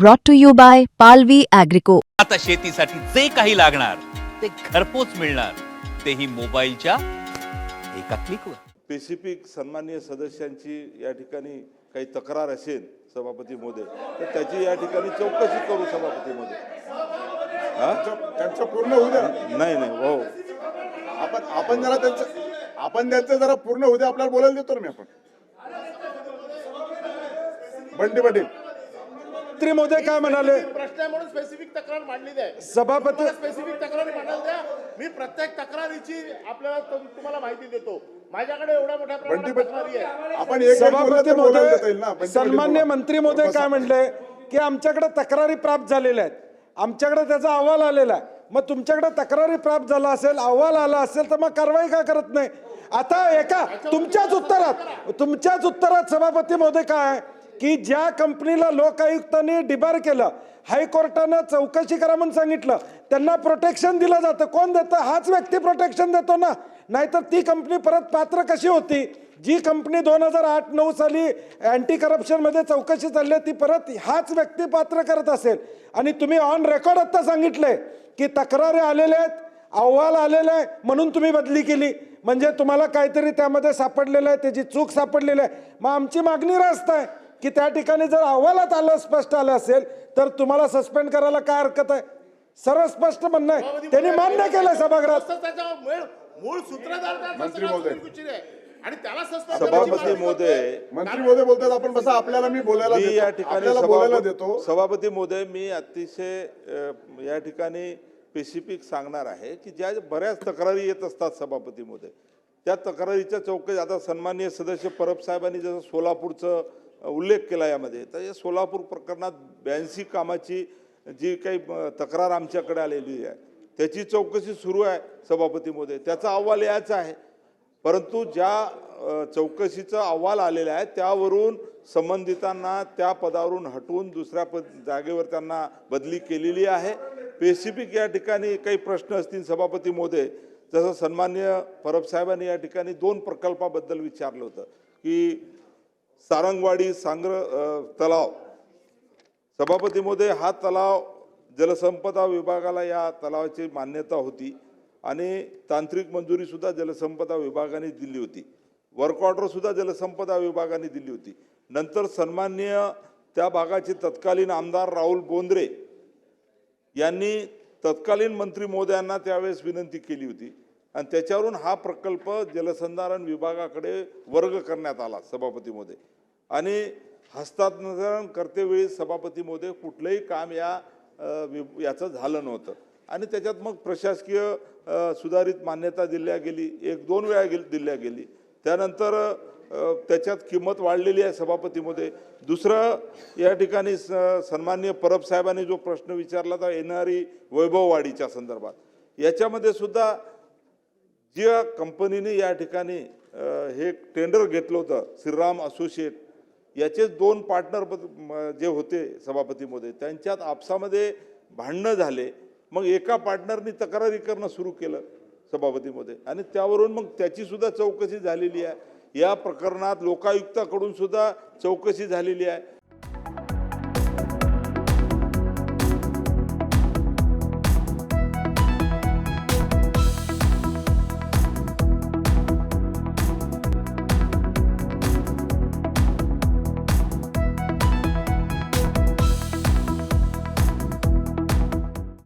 brought to you by Palvi Agrico. आता शेतीसाठी जे काही लागणार ते घरपोच मिळणार. तेही मोबाईलच्या एका क्लिकवर स्पेसिफिक सन्माननीय सदस्यांची या ठिकाणी काही तक्रार असेल सभापती मोदय तर त्याची या ठिकाणी चौकशी करू सभापती मोदय हा? त्यांचं पूर्ण होऊ द्या. नाही नाही हो. आपण आपण जरा त्यांचं आपण त्यांचं जरा पूर्ण होऊ द्या आपल्याला बोलायला देतो ना मी आपण. बंटी पाटील मंत्री मोदय काय म्हणाले? प्रश्न आहे म्हणून स्पेसिफिक तक्रार मांडली आहे सभापती स्पेसिफिक तक्रार मांडायला द्या. मी प्रत्येक तक्रारीची आपल्याला तुम- तुम्हाला माहिती देतो. माझ्याकडे एवढ्या मोठ्या प्रमाणात तक्रारी आहे. आपण सभापती पाटील सन्मान्य. मंत्री मोदय काय म्हणले? की आमच्याकडे तक्रारी प्राप्त झालेल्या आहेत. आमच्याकडे त्याचा अहवाल आलेला आहे. मग तुमच्याकडे तक्रारी प्राप्त झाला असेल अहवाल आला असेल तर मग कारवाई का करत नाही? आता एका तुमच्याच उत्तरात तुमच्याच उत्तरात सभापती मोदय काय की ज्या कंपनीला लोकायुक्तांनी डिबार केलं हायकोर्टानं चौकशी करा म्हणून सांगितलं त्यांना प्रोटेक्शन दिलं जातं. कोण देतं? हाच व्यक्ती प्रोटेक्शन देतो ना. नाहीतर ती कंपनी परत पात्र कशी होती? जी कंपनी दोन हजार आठ नऊ साली अँटी करप्शनमध्ये चौकशी चालली ती परत हाच व्यक्ती पात्र करत असेल. आणि तुम्ही ऑन रेकॉर्ड आत्ता सांगितले की तक्रारी आलेल्या आहेत अहवाल आलेला आहे म्हणून तुम्ही बदली केली. म्हणजे तुम्हाला काहीतरी त्यामध्ये सापडलेलं आहे त्याची चूक सापडलेली आहे. मग आमची मागणी रास्त आहे. की त्या ठिकाणी जर अहवालात आलं स्पष्ट आलं असेल तर तुम्हाला सस्पेंड करायला काय हरकत आहे? सरळ स्पष्ट म्हणणं आहे. त्यांनी मान्य केलं सभागृहात. त्याचा मूळ मूळ सूत्रधार त्याचा मंत्री सगळा महोदय. सुनिश्चित आहे. आणि त्याला suspend सभापती मोदय मंत्री मोदय बोलतात आपण बसा आपल्याला मी बोलायला मी या देतो. ठिकाणी आपल्याला बोलायला सभापती देतो. सभापती मोदय मी अतिशय अ, या ठिकाणी स्पेसिफिक सांगणार आहे की ज्या बऱ्याच तक्रारी येत असतात सभापती मोदय त्या तक्रारीच्या चौकशी आता सन्माननीय सदस्य परब साहेबांनी जसं सोलापूरचं उल्लेख केला यामध्ये. तर या सोलापूर प्रकरणात ब्याऐंशी कामाची जी काही तक्रार आमच्याकडे आलेली आहे त्याची चौकशी सुरू आहे सभापती त्याचा अहवाल याच आहे. परंतु ज्या चौकशीचा अहवाल आलेला आहे त्यावरून संबंधितांना त्या पदावरून हटवून दुसऱ्या पद जागेवर त्यांना बदली केलेली आहे. स्पेसिफिक या ठिकाणी काही प्रश्न असतील सभापती मोदे जसं सन्मान्य परब साहेबांनी या ठिकाणी दोन प्रकल्पाबद्दल विचारलं होतं की सारंगवाडी सांग्र तलाव. सभापती मोदय हा तलाव जलसंपदा विभागाला या तलावाची मान्यता होती आणि तांत्रिक मंजुरीसुद्धा जलसंपदा विभागाने दिली होती. वर्क जलसंपदा विभागाने दिली होती. नंतर सन्माननीय त्या भागाचे तत्कालीन आमदार राहुल बोंद्रे यांनी तत्कालीन मंत्री मोद्यांना त्यावेळेस विनंती केली होती. आणि त्याच्यावरून हा प्रकल्प जलसंधारण विभागाकडे वर्ग करण्यात आला सभापती मोदे. आणि हस्तांतरण करतेवेळी सभापती मोदे कुठलंही काम या वि- याचं झालं नव्हतं. आणि त्याच्यात मग प्रशासकीय सुधारित मान्यता दिल्या गेली. एक दोन वेळा गेल दिल्या गेली. त्यानंतर त्याच्यात किंमत वाढलेली आहे सभापतीमध्ये दुसरं या ठिकाणी स सन्माननीय परब साहेबांनी जो प्रश्न विचारला तर येणारी वैभववाढीच्या संदर्भात. याच्यामध्ये सुद्धा ज्या कंपनीने या ठिकाणी हे टेंडर घेतलं होतं श्रीराम असोसिएट याचे दोन पार्टनर जे होते सभापतीमध्ये त्यांच्यात आपसामध्ये भांडणं झाले. मग एका पार्टनरनी तक्रारी करणं सुरू केलं सभापतीमध्ये. आणि त्यावरून मग त्याचीसुद्धा चौकशी झालेली आहे. या प्रकरणात लोकायुक्ताकडून सुद्धा चौकशी झालेली आहे.